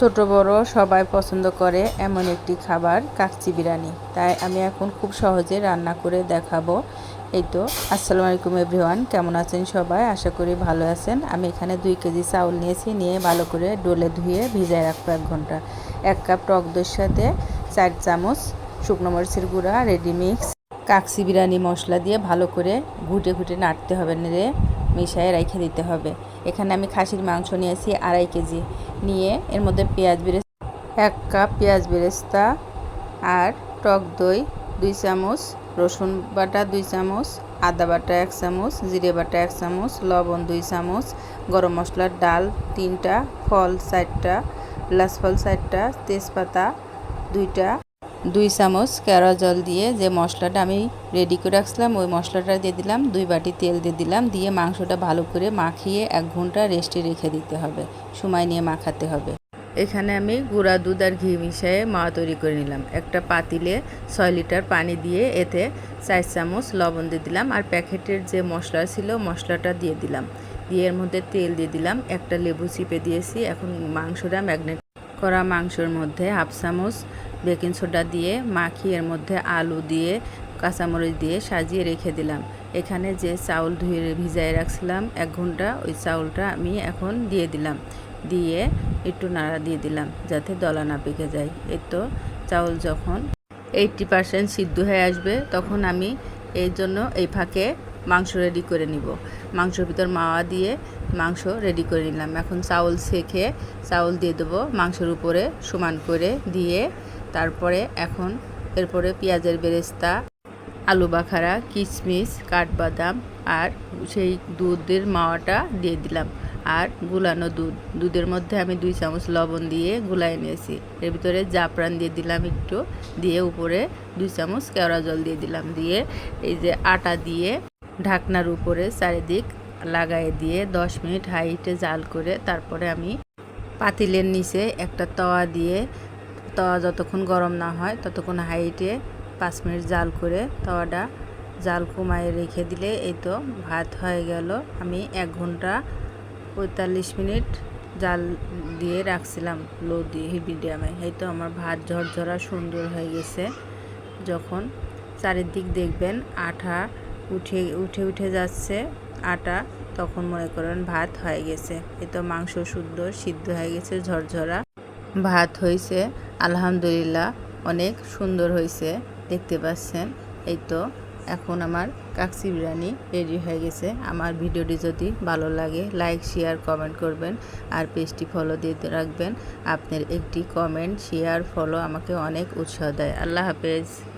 ছোট বড় সবাই পছন্দ করে এমন একটি খাবার কাকচি বিরিয়ানি। তাই আমি এখন খুব সহজে রান্না করে দেখাবো। এই তো, আসসালামু আলাইকুম এভরিওয়ান, কেমন আছেন সবাই? আশা করি ভালো আছেন। আমি এখানে দুই কেজি চাউল নিয়েছি, নিয়ে ভালো করে ডোলে ধুয়ে ভিজায় রাখব এক ঘণ্টা। এক কাপ টক দইয়ের সাথে চার চামচ শুকনো মরিচের গুঁড়া রেডি মিক্স কাকসি বিরিয়ানি মশলা দিয়ে ভালো করে ঘুটে ঘুটে নাড়তে হবে নেড়ে। মিশিয়ে রেখে দিতে হবে। এখানে আমি খাসির মাংস নিয়েছি আড়াই কেজি। নিয়ে এর মধ্যে পেঁয়াজ বেরেস্তা এক কাপ পেঁয়াজ বেরেস্তা আর টক দই, দুই চামচ রসুন বাটা, দুই চামচ আদা বাটা, এক চামচ জিরে বাটা, এক চামচ লবণ, দুই চামচ গরম মশলার ডাল, তিনটা ফল, চারটা লাস ফল, চারটা তেজপাতা, দুইটা দুই চামচ কেওড়া জল দিয়ে যে মশলাটা আমি রেডি করে রাখছিলাম, ওই মশলাটা দিয়ে দিলাম, দুই বাটি তেল দিয়ে দিলাম, দিয়ে মাংসটা ভালো করে মাখিয়ে এক ঘণ্টা রেস্টে রেখে দিতে হবে, সময় নিয়ে মাখাতে হবে। এখানে আমি গুঁড়া দুধ আর ঘি মিশিয়ে মাওয়া তৈরি করে নিলাম। একটা পাতিলে ছয় লিটার পানি দিয়ে এতে চার চামচ লবণ দিয়ে দিলাম আর প্যাকেটের যে মশলা ছিল, মশলাটা দিয়ে দিলাম। দিয়ে এর মধ্যে তেল দিয়ে দিলাম, একটা লেবু চিপে দিয়েছি, এখন মাংসটা ম্যাগনেট করা মাংসের মধ্যে হাফ চামচ বেকিং সোডা দিয়ে মাখিয়ে এর মধ্যে আলু দিয়ে, কাঁচামরিচ দিয়ে সাজিয়ে রেখে দিলাম। এখানে যে চাউল ধুয়ে ভিজাই রাখছিলাম, এক ঘণ্টা ওই চাউলটা আমি এখন দিয়ে দিলাম। দিয়ে একটু নাড়া দিয়ে দিলাম যাতে দলা না পেকে যায়। এই তো চাউল যখন এইটটি পারসেন্ট সিদ্ধ হয়ে আসবে, তখন আমি এই জন্য এই ফাঁকে মাংস রেডি করে নিব। মাংসর ভিতর মাওয়া দিয়ে মাংস রেডি করে নিলাম। এখন চাউল ছেঁকে চাউল দিয়ে দেবো মাংসের উপরে সমান করে দিয়ে তারপরে এখন এরপরে পেঁয়াজের বেরেস্তা, আলু বাখারা, কিশমিশ, কাঠবাদাম আর সেই দুধের মাওয়াটা দিয়ে দিলাম। আর গুলানো দুধ। দুধের মধ্যে আমি দুই চামচ লবণ দিয়ে গুলাই নিয়েছি। এর ভিতরে জাফরান দিয়ে দিলাম একটু। দিয়ে উপরে দুই চামচ কেওড়া জল দিয়ে দিলাম। দিয়ে এই যে আটা দিয়ে ঢাকনার উপরে চারিদিক লাগাই দিয়ে দশ মিনিট হাইটে জাল করে তারপরে আমি পাতিলের নিচে একটা তওয়া দিয়ে তাওয়া যতক্ষণ গরম না হয়, ততক্ষণ হাইটে পাঁচ মিনিট জাল করে তাওয়াটা জাল কমায় রেখে দিলে এই তো ভাত হয়ে গেল। আমি এক ঘণ্টা পঁয়তাল্লিশ মিনিট জাল দিয়ে রাখছিলাম লো দিয়ে মিডিয়ামে এই তো আমার ভাত ঝরঝরা সুন্দর হয়ে গেছে। যখন চারিদিক দেখবেন আঠা উঠে উঠে উঠে যাচ্ছে আটা, তখন মনে করেন ভাত হয়ে গেছে। এই তো মাংস সুন্দর সিদ্ধ হয়ে গেছে ঝরঝরা। ভাত হয়েছে আলহামদুলিল্লাহ, অনেক সুন্দর হয়েছে দেখতে পাচ্ছেন। এই তো, এখন আমার কাকসি বিরিয়ানি রেডি হয়ে গেছে। আমার ভিডিওটি যদি ভালো লাগে লাইক শেয়ার কমেন্ট করবেন। আর পেজটি ফলো দিতে রাখবেন। আপনার একটি কমেন্ট শেয়ার ফলো আমাকে অনেক উৎসাহ দেয়। আল্লাহ হাফেজ।